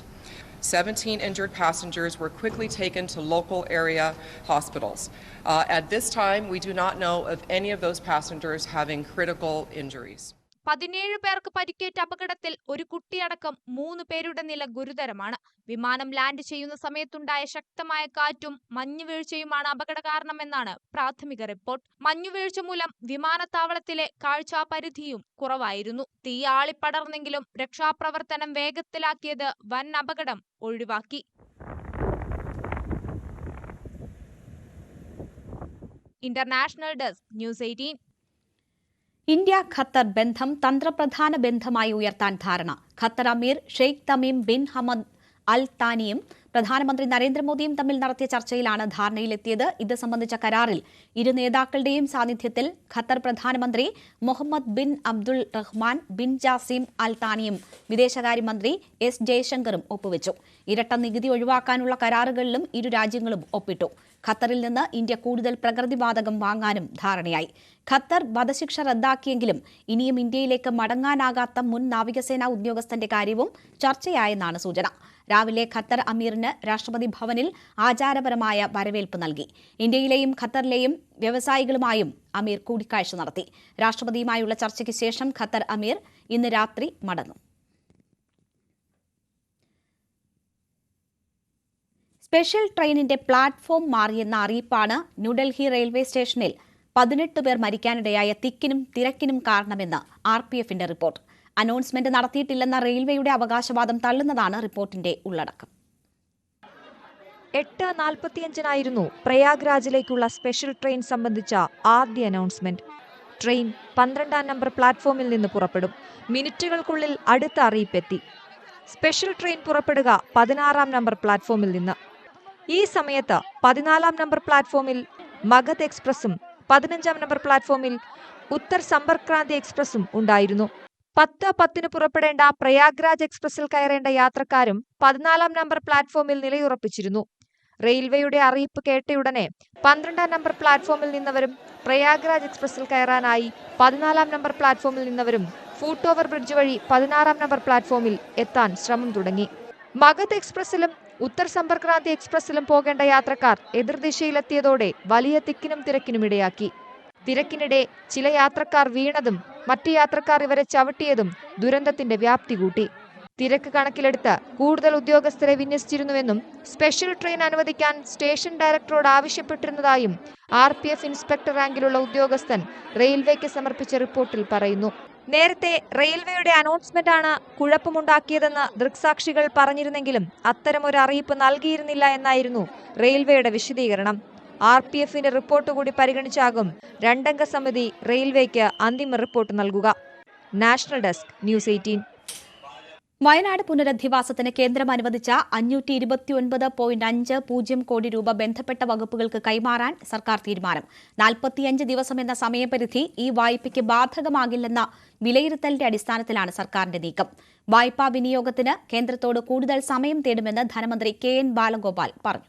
17 injured passengers were quickly taken to local area hospitals. Uh, at this time, we do not know of any of those passengers having critical injuries. പതിനേഴ് പേർക്ക് പരിക്കേറ്റ അപകടത്തിൽ ഒരു കുട്ടിയടക്കം മൂന്ന് പേരുടെ നില ഗുരുതരമാണ്. വിമാനം ലാൻഡ് ചെയ്യുന്ന സമയത്തുണ്ടായ ശക്തമായ കാറ്റും മഞ്ഞുവീഴ്ചയുമാണ് അപകട കാരണമെന്നാണ് പ്രാഥമിക റിപ്പോർട്ട്. മഞ്ഞുവീഴ്ച മൂലം വിമാനത്താവളത്തിലെ കാഴ്ചാപരിധിയും കുറവായിരുന്നു. തീ ആളിപ്പടർന്നെങ്കിലും രക്ഷാപ്രവർത്തനം വേഗത്തിലാക്കിയത് വൻ അപകടം ഒഴിവാക്കി. International desk news eighteen. India Qatar ബന്ധം തന്ത്രപ്രധാന ബന്ധമായി ഉയർത്താൻ ധാരണ. ഖത്തർ അമീർ Sheikh Tamim bin Hamad al താനിയും പ്രധാനമന്ത്രി നരേന്ദ്രമോദിയും തമ്മിൽ നടത്തിയ ചർച്ചയിലാണ് ധാരണയിലെത്തിയത്. ഇത് സംബന്ധിച്ച കരാറിൽ ഇരു നേതാക്കളുടെയും സാന്നിധ്യത്തിൽ ഖത്തർ പ്രധാനമന്ത്രി Mohammed bin Abdul Rahman bin Jassim al താനിയും വിദേശകാര്യമന്ത്രി എസ് ജയശങ്കറും ഒപ്പുവെച്ചു. ഇരട്ട നികുതി ഒഴിവാക്കാനുള്ള കരാറുകളിലും ഇരു രാജ്യങ്ങളും ഒപ്പിട്ടു. ഖത്തറിൽ നിന്ന് ഇന്ത്യ കൂടുതൽ പ്രകൃതിവാതകം വാങ്ങാനും ധാരണയായി. ഖത്തർ വധശിക്ഷ റദ്ദാക്കിയെങ്കിലും ഇനിയും ഇന്ത്യയിലേക്ക് മടങ്ങാനാകാത്ത മുൻ നാവികസേനാ ഉദ്യോഗസ്ഥന്റെ കാര്യവും ചർച്ചയായെന്നാണ് സൂചന. രാവിലെ ഖത്തർ അമീറിന് രാഷ്ട്രപതി ഭവനിൽ ആചാരപരമായ വരവേൽപ്പ് നൽകി. ഇന്ത്യയിലെയും ഖത്തറിലെയും വ്യവസായികളുമായും അമീർ കൂടിക്കാഴ്ച നടത്തി. രാഷ്ട്രപതിയുമായുള്ള ചർച്ചയ്ക്ക് ശേഷം ഖത്തർ അമീർ ഇന്ന് രാത്രി മടങ്ങും. സ്പെഷ്യൽ ട്രെയിനിന്റെ പ്ലാറ്റ്ഫോം മാറിയെന്ന അറിയിപ്പാണ് ന്യൂഡൽഹി റെയിൽവേ സ്റ്റേഷനിൽ പതിനെട്ട് പേർ മരിക്കാനിടയായ തിക്കിനും തിരക്കിനും കാരണമെന്ന് ആർ പി എഫിന്റെ റിപ്പോർട്ട്. അനൗൺസ്മെന്റ് നടത്തിയിട്ടില്ലെന്ന റെയിൽവേയുടെ അവകാശവാദം തള്ളുന്നതാണ് റിപ്പോർട്ടിന്റെ ഉള്ളടക്കം. എട്ട് നാൽപ്പത്തിയഞ്ചിനായിരുന്നു പ്രയാഗ്രാജിലേക്കുള്ള സ്പെഷ്യൽ ട്രെയിൻ സംബന്ധിച്ച ആദ്യ അനൗൺസ്മെന്റ്. ട്രെയിൻ പന്ത്രണ്ടാം നമ്പർ പ്ലാറ്റ്ഫോമിൽ നിന്ന് പുറപ്പെടും. മിനിറ്റുകൾക്കുള്ളിൽ അടുത്ത അറിയിപ്പെത്തി. സ്പെഷ്യൽ ട്രെയിൻ പുറപ്പെടുക പതിനാറാം നമ്പർ പ്ലാറ്റ്ഫോമിൽ നിന്ന്. ഈ സമയത്ത് പതിനാലാം നമ്പർ പ്ലാറ്റ്ഫോമിൽ മഗധ് എക്സ്പ്രസും പതിനഞ്ചാം നമ്പർ പ്ലാറ്റ്ഫോമിൽ ഉത്തർ സമ്പർക്രാന്തി ക്രാന്തി എക്സ്പ്രസും ഉണ്ടായിരുന്നു. പത്ത് പത്തിന് പുറപ്പെടേണ്ട പ്രയാഗ്രാജ് എക്സ്പ്രസിൽ കയറേണ്ട യാത്രക്കാരും പതിനാലാം നമ്പർ പ്ലാറ്റ്ഫോമിൽ നിലയുറപ്പിച്ചിരുന്നു. റെയിൽവേയുടെ അറിയിപ്പ് കേട്ടയുടനെ പന്ത്രണ്ടാം നമ്പർ പ്ലാറ്റ്ഫോമിൽ നിന്നവരും പ്രയാഗ്രാജ് എക്സ്പ്രസിൽ കയറാനായി പതിനാലാം നമ്പർ പ്ലാറ്റ്ഫോമിൽ നിന്നവരും ഫൂട്ട് ഓവർ ബ്രിഡ്ജ് വഴി പതിനാറാം നമ്പർ പ്ലാറ്റ്ഫോമിൽ എത്താൻ ശ്രമം തുടങ്ങി. മഗധ് എക്സ്പ്രസിലും ഉത്തർ സമ്പർക്രാന്തി ക്രാന്തി എക്സ്പ്രസിലും പോകേണ്ട യാത്രക്കാർ എതിർദിശയിലെത്തിയതോടെ വലിയ തിക്കിനും തിരക്കിനും ഇടയാക്കി. തിരക്കിനിടെ ചില യാത്രക്കാർ വീണതും മറ്റ് യാത്രക്കാർ ഇവരെ ചവിട്ടിയതും ദുരന്തത്തിന്റെ വ്യാപ്തി കൂട്ടി. തിരക്ക് കണക്കിലെടുത്ത് കൂടുതൽ ഉദ്യോഗസ്ഥരെ വിന്യസിച്ചിരുന്നുവെന്നും സ്പെഷ്യൽ ട്രെയിൻ അനുവദിക്കാൻ സ്റ്റേഷൻ ഡയറക്ടറോട് ആവശ്യപ്പെട്ടിരുന്നതായും ആർ പി എഫ് ഇൻസ്പെക്ടർ റാങ്കിലുള്ള ഉദ്യോഗസ്ഥൻ റെയിൽവേക്ക് സമർപ്പിച്ച റിപ്പോർട്ടിൽ പറയുന്നു. നേരത്തെ റെയിൽവേയുടെ അനൗൺസ്മെന്റാണ് കുഴപ്പമുണ്ടാക്കിയതെന്ന് ദൃക്സാക്ഷികൾ പറഞ്ഞിരുന്നെങ്കിലും അത്തരമൊരു അറിയിപ്പ് നൽകിയിരുന്നില്ല എന്നായിരുന്നു റെയിൽവേയുടെ വിശദീകരണം. ആർ പി എഫിന്റെ റിപ്പോർട്ട് കൂടി പരിഗണിച്ചാകും രണ്ടംഗ സമിതി റെയിൽവേക്ക് അന്തിമ റിപ്പോർട്ട് നൽകുക. National desk news eighteen. Wayanad പുനരധിവാസത്തിന് കേന്ദ്രം അനുവദിച്ച അഞ്ഞൂറ്റി ഇരുപത്തിയൊൻപത് പോയിന്റ് അഞ്ച് പൂജ്യം കോടി രൂപ ബന്ധപ്പെട്ട വകുപ്പുകൾക്ക് കൈമാറാൻ സർക്കാർ തീരുമാനം. നാൽപ്പത്തിയഞ്ച് ദിവസം എന്ന സമയപരിധി ഈ വായ്പയ്ക്ക് ബാധകമാകില്ലെന്ന വിലയിരുത്തലിന്റെ അടിസ്ഥാനത്തിലാണ് സർക്കാരിന്റെ നീക്കം. വായ്പാ വിനിയോഗത്തിന് കേന്ദ്രത്തോട് കൂടുതൽ സമയം തേടുമെന്ന് ധനമന്ത്രി കെ എൻ ബാലഗോപാൽ പറഞ്ഞു.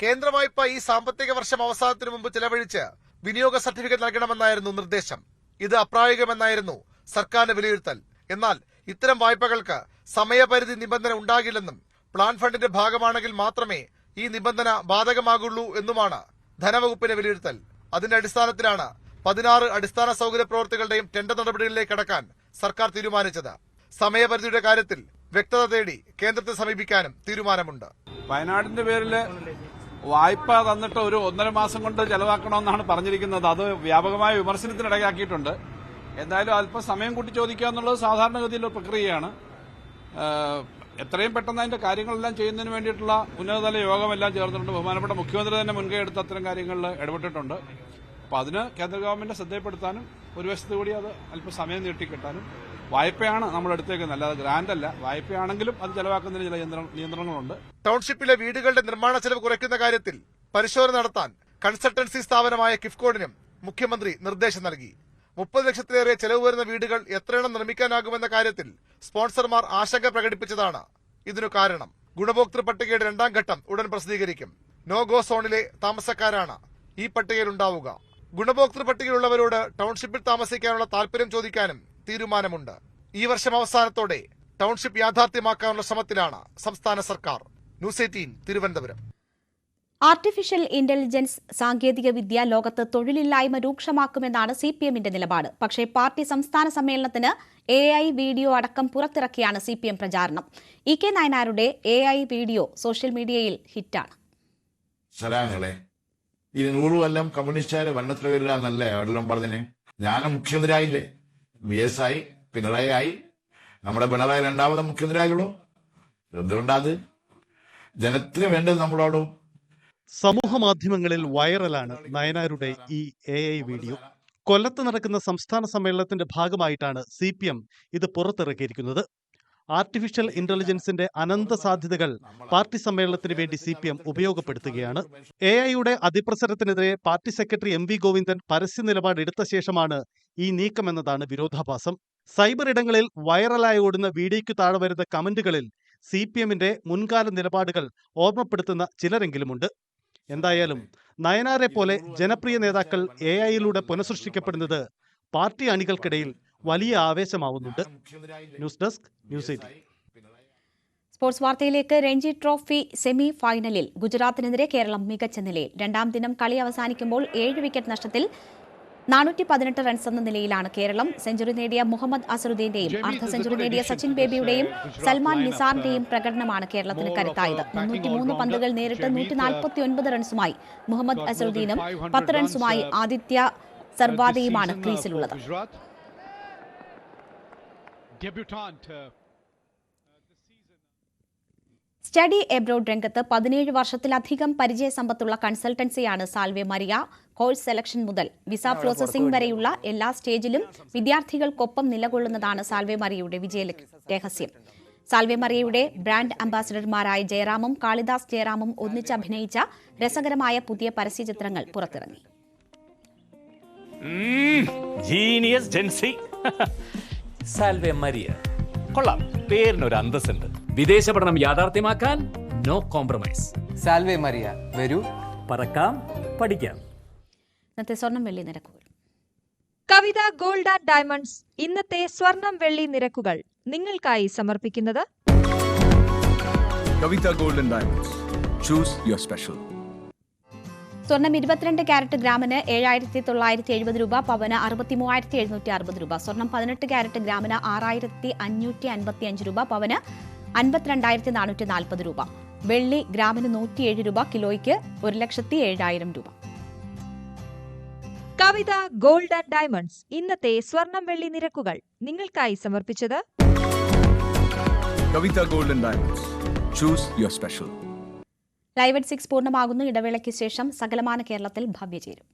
കേന്ദ്ര വായ്പ ഈ സാമ്പത്തിക വർഷം അവസാനത്തിനു മുമ്പ് ചെലവഴിച്ച് വിനിയോഗ സർട്ടിഫിക്കറ്റ് നൽകണമെന്നായിരുന്നു നിർദ്ദേശം. ഇത് അപ്രായോഗികമെന്നായിരുന്നു സർക്കാരിന്റെ വിലയിരുത്തൽ. എന്നാൽ ഇത്തരം വായ്പകൾക്ക് സമയപരിധി നിബന്ധന ഉണ്ടാകില്ലെന്നും പ്ലാൻ ഫണ്ടിന്റെ ഭാഗമാണെങ്കിൽ മാത്രമേ ഈ നിബന്ധന ബാധകമാകുള്ളൂ എന്നുമാണ് ധനവകുപ്പിന്റെ വിലയിരുത്തൽ. അതിന്റെ അടിസ്ഥാനത്തിലാണ് പതിനാറ് അടിസ്ഥാന സൗകര്യ പ്രവർത്തികളുടെയും ടെൻഡർ നടപടികളിലേക്ക് കടക്കാൻ സർക്കാർ തീരുമാനിച്ചത്. സമയപരിധിയുടെ കാര്യത്തിൽ വ്യക്തത തേടി കേന്ദ്രത്തെ സമീപിക്കാനും തീരുമാനമുണ്ട്. വയനാടിന്റെ പേരിൽ വായ്പ തന്നിട്ട് ഒരു ഒന്നര മാസം കൊണ്ട് ചെലവാക്കണമെന്നാണ് പറഞ്ഞിരിക്കുന്നത്. അത് വ്യാപകമായ വിമർശനത്തിനിടയാക്കിയിട്ടുണ്ട്. എന്തായാലും അല്പം സമയം കൂട്ടി ചോദിക്കുക എന്നുള്ളത് സാധാരണഗതിയിലുള്ള പ്രക്രിയയാണ്. എത്രയും പെട്ടെന്ന് അതിന്റെ കാര്യങ്ങളെല്ലാം ചെയ്യുന്നതിന് വേണ്ടിയിട്ടുള്ള ഉന്നതതല യോഗമെല്ലാം ചേർന്നിട്ടുണ്ട്. ബഹുമാനപ്പെട്ട മുഖ്യമന്ത്രി തന്നെ മുൻകൈ എടുത്ത് അത്തരം കാര്യങ്ങളിൽ ഇടപെട്ടിട്ടുണ്ട്. അപ്പോൾ അതിന് കേന്ദ്ര ഗവൺമെന്റ് ശ്രദ്ധയപ്പെടുത്താനും ഒരു വശത്ത് കൂടി അത് അല്പം സമയം നീട്ടിക്കിട്ടാനും വായ്പയാണ് നമ്മൾ എടുത്തേക്കുന്നത് അല്ലാതെ ഗ്രാന്റ് അല്ല. വായ്പയാണെങ്കിലും അത് ചെലവാക്കുന്നതിന് ചില നിയന്ത്രണങ്ങളുണ്ട്. ടൗൺഷിപ്പിലെ വീടുകളുടെ നിർമ്മാണ ചെലവ് കുറയ്ക്കുന്ന കാര്യത്തിൽ പരിശോധന നടത്താൻ കൺസൾട്ടൻസി സ്ഥാപനമായ കിഫ്കോഡിനും മുഖ്യമന്ത്രി നിർദ്ദേശം നൽകി. മുപ്പത് ലക്ഷത്തിലേറെ ചെലവ് വരുന്ന വീടുകൾ എത്രയെണ്ണം നിർമ്മിക്കാനാകുമെന്ന കാര്യത്തിൽ സ്പോൺസർമാർ ആശങ്ക പ്രകടിപ്പിച്ചതാണ്. ഇതിനു കാരണം ഗുണഭോക്തൃ പട്ടികയുടെ രണ്ടാം ഘട്ടം ഉടൻ പ്രസിദ്ധീകരിക്കും. നോ ഗോ സോണിലെ താമസക്കാരാണ് ഈ പട്ടികയിൽ പട്ടികയിലുണ്ടാവുക ഗുണഭോക്തൃ പട്ടികയിലുള്ളവരോട് ടൗൺഷിപ്പിൽ താമസിക്കാനുള്ള താല്പര്യം ചോദിക്കാനും തീരുമാനമുണ്ട്. ഈ വർഷം അവസാനത്തോടെ ടൗൺഷിപ്പ് യാഥാർത്ഥ്യമാക്കാനുള്ള ശ്രമത്തിലാണ് സംസ്ഥാന സർക്കാർ. News eighteen Thiruvananthapuram. Artificial intelligence സാങ്കേതികവിദ്യ ലോകത്ത് തൊഴിലില്ലായ്മ രൂക്ഷമാക്കുമെന്നാണ് സി പി എമ്മിന്റെ നിലപാട്. പക്ഷേ പാർട്ടി സംസ്ഥാന സമ്മേളനത്തിന് എ ഐ വീഡിയോ അടക്കം പുറത്തിറക്കിയാണ് സി പി എം പ്രചാരണം. ഇ കെ നായനാരുടെ എ ഐ വീഡിയോ സോഷ്യൽ മീഡിയയിൽ ഹിറ്റാണ്. സലാങ്ങളെ ഇത് നൂറ് കൊല്ലം കമ്മ്യൂണിസ്റ്റുകാർ വണ്ണത്തിൽ വരില്ല എന്നല്ലേ അവരെല്ലാം പറഞ്ഞിന് ഞാൻ മുഖ്യമന്ത്രിയായില്ലേ? വി എസ് ആയി പിണറായി ആയി നമ്മുടെ പിണറായി രണ്ടാമത് മുഖ്യമന്ത്രി ആയുള്ളൂ എന്തുകൊണ്ടാത് ജനത്തിന് വേണ്ടത് നമ്മളോട് സമൂഹ മാധ്യമങ്ങളിൽ വൈറലാണ് നയനാരുടെ ഈ എ ഐ വീഡിയോ. കൊല്ലത്ത് നടക്കുന്ന സംസ്ഥാന സമ്മേളനത്തിന്റെ ഭാഗമായിട്ടാണ് സി പി എം ഇത് പുറത്തിറക്കിയിരിക്കുന്നത്. ആർട്ടിഫിഷ്യൽ ഇന്റലിജൻസിന്റെ അനന്ത സാധ്യതകൾ പാർട്ടി സമ്മേളനത്തിന് വേണ്ടി സി പി എം ഉപയോഗപ്പെടുത്തുകയാണ്. എ ഐയുടെ അതിപ്രസരത്തിനെതിരെ party secretary M V Govindan പരസ്യ നിലപാട് എടുത്ത ശേഷമാണ് ഈ നീക്കമെന്നതാണ് വിരോധാഭാസം. സൈബർ ഇടങ്ങളിൽ വൈറലായി ഓടുന്ന വീഡിയോയ്ക്ക് താഴെ വരുന്ന കമന്റുകളിൽ സി പി എമ്മിന്റെ മുൻകാല നിലപാടുകൾ ഓർമ്മപ്പെടുത്തുന്ന ചിലരെങ്കിലുമുണ്ട്. എന്തായാലും നയനാരെ പോലെ ജനപ്രിയ നേതാക്കൾ എ ഐയിലൂടെ പുനഃസൃഷ്ടിക്കപ്പെടുന്നത് പാർട്ടി അണികൾക്കിടയിൽ വലിയ ആവേശമാവുന്നുണ്ട്. News desk news eighteen. Sports വാർത്തയിലേക്ക് രഞ്ജി ട്രോഫി സെമി ഫൈനലിൽ ഗുജറാത്തിനെതിരെ കേരളം മികച്ച നിലയിൽ. രണ്ടാം ദിനം കളി അവസാനിക്കുമ്പോൾ ഏഴ് വിക്കറ്റ് നഷ്ടത്തിൽ നാനൂറ്റി പതിനെട്ട് റൺസ് എന്ന നിലയിലാണ് കേരളം. സെഞ്ചുറി നേടിയ മുഹമ്മദ് അസറുദ്ദീന്റെയും അർദ്ധ സെഞ്ചുറി നേടിയ സച്ചിൻ ബേബിയുടെയും സൽമാൻ നിസാറിന്റെയും പ്രകടനമാണ് കേരളത്തിന് കരുത്തായത്. മുന്നൂറ്റി മൂന്ന് പന്തുകൾ നേരിട്ട് നൂറ്റി നാൽപ്പത്തി ഒൻപത് റൺസുമായി മുഹമ്മദ് അസറുദ്ദീനും പത്ത് റൺസുമായി ആദിത്യ സർവാദയുമാണ് ക്രീസിലുള്ളത്. സ്റ്റഡി എബ്രോഡ് രംഗത്ത് പതിനേഴ് വർഷത്തിലധികം പരിചയ സമ്പത്തുള്ള കൺസൾട്ടൻസിയാണ് സാൽവെ മരിയ. കോഴ്സ് സെലക്ഷൻ മുതൽ വിസ പ്രോസസിംഗ് വരെയുള്ള എല്ലാ സ്റ്റേജിലും വിദ്യാർത്ഥികൾക്കൊപ്പം നിലകൊള്ളുന്നതാണ് സാൽവെ മറിയയുടെ വിജയ രഹസ്യം. സാൽവെ മറിയയുടെ ബ്രാൻഡ് അംബാസഡർമാരായ ജയറാമും കാളിദാസ് ജയറാമും ഒന്നിച്ച് അഭിനയിച്ച രസകരമായ പുതിയ പരസ്യ ചിത്രങ്ങൾ പുറത്തിറങ്ങി. Genius Jency Salve Maria. കൊള്ളാം. പേരിനൊരു അന്തസ്സുണ്ട്. വിദേശ പഠനം യാഥാർത്ഥ്യമാക്കാൻ നോ കോംപ്രമൈസ് സാൽവെ മരിയ വരൂ. പറക്കാം പഠിക്കാം. ഇന്നത്തെ സ്വർണം വെള്ളി നിരക്കുകൾ. കവിത ഗോൾഡ് ആൻഡ് ഡയമണ്ട്സ് ഇന്നത്തെ സ്വർണം വെള്ളി നിരക്കുകൾ നിങ്ങൾക്കായി സമർപ്പിക്കുന്നത് Kavitha gold and diamonds. Choose your special സ്വർണം ഇരുപത്തിരണ്ട് ക്യാരറ്റ് ഗ്രാമിന് ഏഴായിരത്തി തൊള്ളായിരത്തി എഴുപത് രൂപ പവന് അറുപത്തി മൂവായിരത്തി എഴുന്നൂറ്റി അറുപത് രൂപ. സ്വർണം പതിനെട്ട് ക്യാരറ്റ് ഗ്രാമിന് ആറായിരത്തി അഞ്ഞൂറ്റി അൻപത്തി അഞ്ച് രൂപ പവന് അൻപത്തിരണ്ടായിരത്തി നാനൂറ്റി നാൽപ്പത് രൂപ. വെള്ളി ഗ്രാമിന് നൂറ്റിയേഴ് രൂപ കിലോയ്ക്ക് ഒരു ലക്ഷത്തി ഏഴായിരം രൂപ. Kavitha gold and diamonds. ഇന്നത്തെ സ്വർണം വെള്ളി നിരക്കുകൾ നിങ്ങൾക്കായി സമർപ്പിച്ചത് Kavitha gold and diamonds. Choose your special live at six പൂർണമാകുന്നു. ഇടവേളയ്ക്ക് ശേഷം സകലമാന കേരളത്തിൽ ഭവ്യ ചേരും